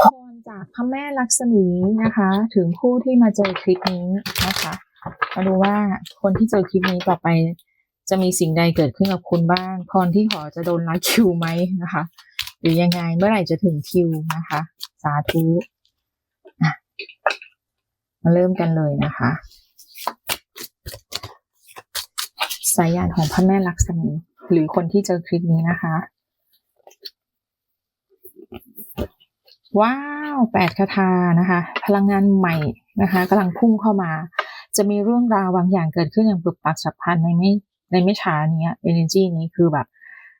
พรจากพระแม่ลักษมีนะคะ ถึงผู้ที่มาเจอคลิปนี้นะคะมาดูว่าคนที่เจอคลิปนี้ต่อไป จะมีสิ่งใดเกิดขึ้นกับคุณบ้างพรที่ขอจะโดนลัดคิวไหมนะคะ หรือยังไงเมื่อไหร่จะถึงคิวนะคะ สาธุมาเริ่มกันเลยนะคะสายยานของพระแม่ลักษมีหรือคนที่เจอคลิปนี้นะคะ ว้าวแปดคาถานะคะ พลังงานใหม่นะคะกำลังพุ่งเข้ามา จะมีเรื่องราวบางอย่างเกิดขึ้นอย่างปึกปักฉับพลันในไม่ในไม่ช้าเนี้ย energy นี้คือแบบ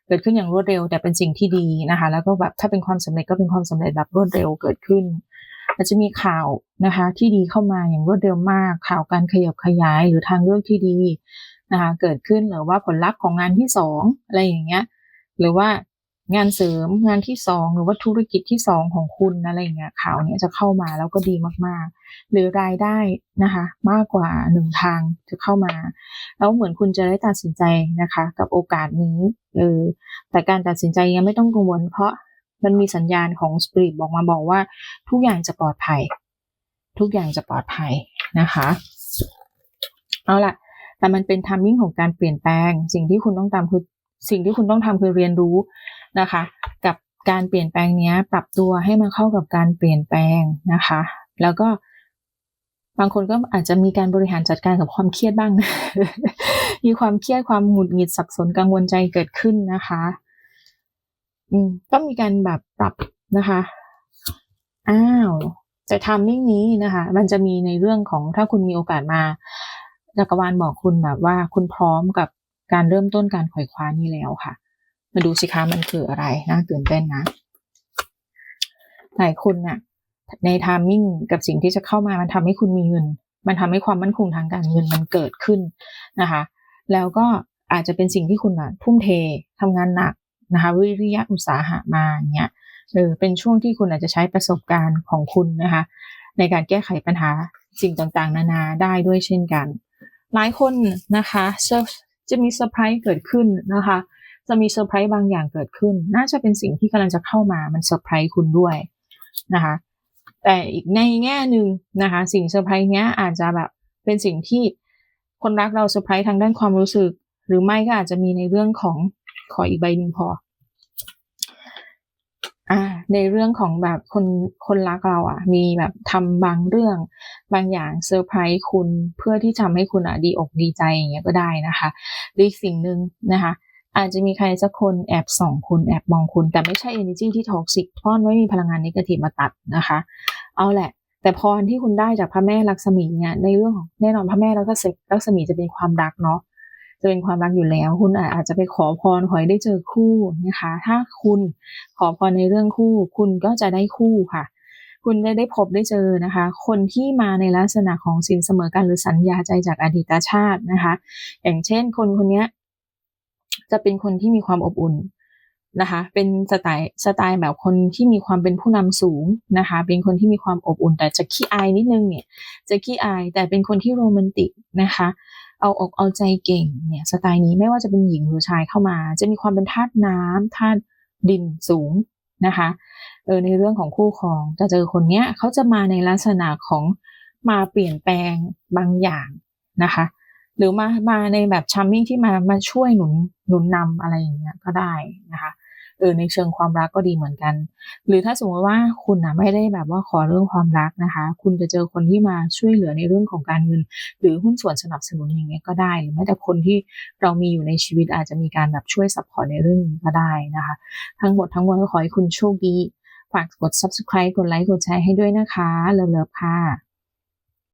เกิดขึ้นอย่างรวดเร็ว แต่เป็นสิ่งที่ดีนะคะ แล้วก็แบบถ้าเป็นความสำเร็จก็เป็นความสำเร็จแบบรวดเร็วเกิดขึ้นอาจจะมีข่าวนะคะ ที่ดีเข้ามาอย่างรวดเร็วมาก ข่าวการขยับขยายหรือทางเลือกที่ดีนะคะ เกิดขึ้นหรือว่าผลลัพธ์ของงานที่สองอะไรอย่างเงี้ย หรือว่า งานเสริมงานที่สองหรือว่าธุรกิจที่สองของคุณอะไรเงี้ยข่าวเนี้ยจะเข้ามาแล้วก็ดีมากๆ หรือรายได้นะคะ มากกว่าหนึ่งทางจะเข้ามา แล้วเหมือนคุณจะได้ตัดสินใจนะคะ กับโอกาสนี้เออแต่การตัดสินใจยังไม่ต้องกังวล เพราะมันมีสัญญาณของสปิริตบอกมาบอกว่า ทุกอย่างจะปลอดภัย ทุกอย่างจะปลอดภัยนะคะเอาล่ะแต่มันเป็นทามมิ่งของการเปลี่ยนแปลง สิ่งที่คุณต้องทำคือสิ่งที่คุณต้องทำคือเรียนรู้ นะคะ กับการเปลี่ยนแปลงนี้ปรับตัวให้มันเข้ากับการเปลี่ยนแปลงนะคะ แล้วก็บางคนก็อาจจะมีการบริหารจัดการกับความเครียดบ้าง มีความเครียดความหงุดหงิดสับสนกังวลใจเกิดขึ้นนะคะ อืมต้องมีการแบบปรับนะคะ อ้าวแต่ทามมิ่งนี้นะคะ มันจะมีในเรื่องของถ้าคุณมีโอกาสมาจักรวาลบอกคุณแบบว่าคุณพร้อมกับการเริ่มต้นการขวอยคว้านี้แล้วค่ะ มาดูสิคะมันคืออะไรนะตื่นเต้นนะ หลายคนน่ะ ในทามมิ่งกับสิ่งที่จะเข้ามามันทำให้คุณมีเงิน มันทำให้ความมั่นคงทางการเงินมันเกิดขึ้นนะคะ แล้วก็อาจจะเป็นสิ่งที่คุณอะทุ่มเททำงานหนักนะคะวิริยะอุตสาหะมาเนี้ยเออเป็นช่วงที่คุณอาจจะใช้ประสบการณ์ของคุณนะคะ ในการแก้ไขปัญหาสิ่งต่างๆ นานาได้ด้วยเช่นกัน หลายคนนะคะจะมีเซอร์ไพรส์เกิดขึ้นนะคะ จะมีเซอร์ไพรส์บางอย่างเกิดขึ้น น่าจะเป็นสิ่งที่กำลังจะเข้ามามันเซอร์ไพรส์คุณด้วยนะคะ แต่อีกในแง่หนึ่งนะคะ สิ่งเซอร์ไพรส์เนี้ยอาจจะแบบเป็นสิ่งที่คนรักเราเซอร์ไพรส์ทางด้านความรู้สึก หรือไม่ก็อาจจะมีในเรื่องของขออีกใบหนึ่งพออ่าในเรื่องของแบบคนคนรักเราอะ มีแบบทำบางเรื่องบางอย่างเซอร์ไพรส์คุณเพื่อที่ทำให้คุณอะดีอกดีใจอย่างเงี้ยก็ได้นะคะหรืออีกสิ่งหนึ่งนะคะ อาจจะมีใครสักคนแอบส่องคุณแอบมองคุณ แต่ไม่ใช่ energy ที่ท็อกซิกเพราะไม่มีพลังงานนิเกทีฟมาตัดนะคะ เอาแหละ แต่พรที่คุณได้จากพระแม่ลักษมีเนี่ยในเรื่องของแน่นอนพระแม่แล้วก็ลักษมีจะเป็นความรักเนาะจะเป็นความรักอยู่แล้ว คุณอาจจะไปขอพรขอให้ได้เจอคู่นะคะ ถ้าคุณขอพรในเรื่องคู่ คุณก็จะได้คู่ค่ะ คุณได้ได้พบได้เจอนะคะ คนที่มาในลักษณะของสินเสมอกันหรือสัญญาใจจากอดีตชาตินะคะ อย่างเช่นคนคนนี้ จะเป็นคนที่มีความอบอุ่นนะคะ เป็นสไตล์สไตล์แบบคนที่มีความเป็นผู้นำสูงนะคะ เป็นคนที่มีความอบอุ่น แต่จะขี้อายนิดนึงเนี่ย จะขี้อายแต่เป็นคนที่โรแมนติกนะคะ เอาอกเอาใจเก่งเนี่ยสไตล์นี้ไม่ว่าจะเป็นหญิงหรือชายเข้ามา จะมีความเป็นธาตุน้ำธาตุดินสูงนะคะเออในเรื่องของคู่ครองจะเจอคนเนี้ยเขาจะมาในลักษณะของมาเปลี่ยนแปลงบางอย่างนะคะ หรือมามาในแบบชัมมิ่งที่มามาช่วยหนุนหนุนนำอะไรอย่างเงี้ยก็ได้นะคะเออในเชิงความรักก็ดีเหมือนกัน หรือถ้าสมมติว่าคุณนะไม่ได้แบบว่าขอเรื่องความรักนะคะ คุณจะเจอคนที่มาช่วยเหลือในเรื่องของการเงิน หรือหุ้นส่วนสนับสนุนอย่างเงี้ยก็ได้ หรือแม้แต่คนที่เรามีอยู่ในชีวิตอาจจะมีการแบบช่วยซัพพอร์ตในเรื่องนี้ก็ได้นะคะ ทั้งหมดทั้งมวลก็ขอให้คุณโชคดีฝากกด subscribe กดไลค์กดแชร์ให้ด้วยนะคะเลิฟๆค่ะ